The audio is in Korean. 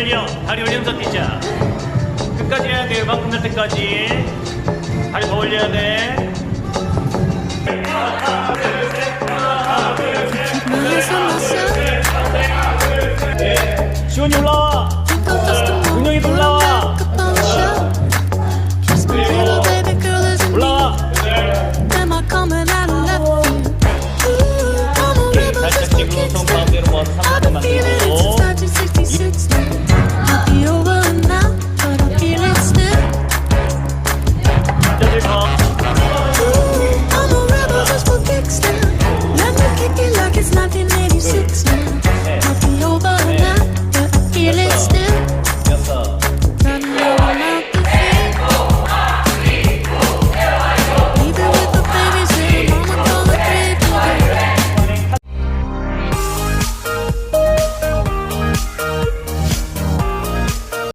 올려. 다리 올리면서 뛰자. 끝까지 해야 돼 음악 끝날 때까지. 다리 더 올려야 돼. 지원이 올라와. 은영이도 올라와. 살짝 뒤로 손 가운데로 뭐 3분만 Bildern.